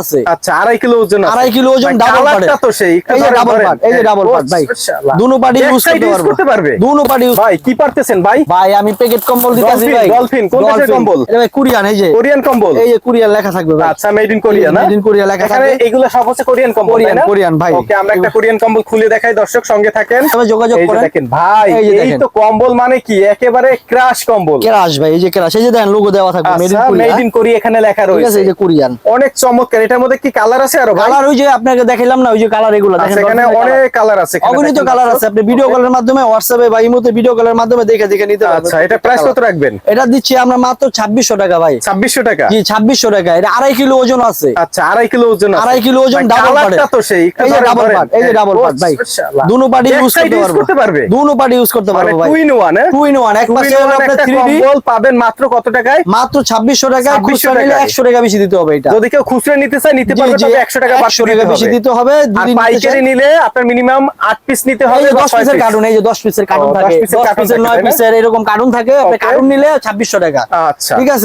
আছে। আচ্ছা আড়াই কিলো ওজন আড়াই কিলো ওজন ডাবল তো সেই এই যে ডাবল। পার্ট এই যে হ্যাঁ, ডাবল পার্ট ভাই। দুনো পার্টি ইউজ করতে পারবে। দুনো পার্টি ইউজ ভাই কি পারতেছেন ভাই? ভাই আমি প্যাকেট কম্বল দিতেছি ভাই। Dolphin, কোন দেশের কম্বল? এটা ভাই কোরিয়ান এই যে। কোরিয়ান কম্বল? এই যে কোরিয়ান লেখা থাকবে ভাই। আচ্ছা মেড ইন কোরিয়া না? Made in Korea লেখা থাকবে। এগুলো সব হচ্ছে কোরিয়ান কম্বল কোরিয়ান, কোরিয়ান ভাই। ওকে আমরা একটা কোরিয়ান কম্বল খুলে দেখাই দর্শক সঙ্গে থাকেন। তবে যোগাযোগ করেন। দেখেন ভাই এই। তো কম্বল মানে কি? একেবারে ক্রাশ কম্বল। কেরাস ভাই এই যে কেরাস এই যে দেখেন লোগো দেওয়া থাকবে made in Korea made in Korea এখানে লেখা রয়েছে এই যে কোরিয়ান। অনেক চমৎকার এটার মধ্যে কি কালার আছে আরও কালার ওই যে আপনাকে দেখাইলাম না ওই যে কালার এগুলো আচ্ছা, দেখেন এখানে অনেক কালার আছে অগণিত কালার আছে আপনি ভিডিও কলের মাধ্যমে হোয়াটসঅ্যাপে বা ইমোতে ভিডিও কলের মাধ্যমে দেখে দেখে নিতে পারবেন। আচ্ছা এটা প্রাইস কত রাখবেন? এটা দিচ্ছি আমরা মাত্র ছাব্বিশশো টাকা ভাই। ছাব্বিশশো টাকা? জি ছাব্বিশশো টাকা। এটা আড়াই কিলো ওজন আছে। আচ্ছা আড়াই কিলো ওজন আছে। আড়াই কিলো ওজন ডাবল কালারটা তো সেই এই যে ডাবল। পার্ট এই যে হ্যাঁ, ডাবল ও, পার্ট ভাই দুনো পার্টি ইউজ করতে পারবে। দুনো পার্টি ইউজ করতে মানে পারবে ভাই। Two in one two in one এক টু পাশে আপনার একটা ডি পাবেন মাত্র কত টাকায়? মাত্র ছাব্বিশশো টাকা 2600 খুচরা নিলে টাকায়। একশো টাকা বেশি দিতে হবে এটা। যদি কেউ খুচরা নিতে চায় নিতে পারবে জি, তবে একশো টাকা বাড়তি 100 টাকা বেশি। দিতে হবে আর পাইকারি নিলে আপনার মিনিমাম আট পিস নিতে হবে যে বা দশ ছয় পিসের piece। কার্টুন এই যে দশ পিসের কার্টুন থাকে 10 থাকে পিসের দশ carton পিসের এরকম কার্টুন থাকে আপনি. কার্টুন নিলে ছাব্বিশশো টাকা আচ্ছা ঠিক আছে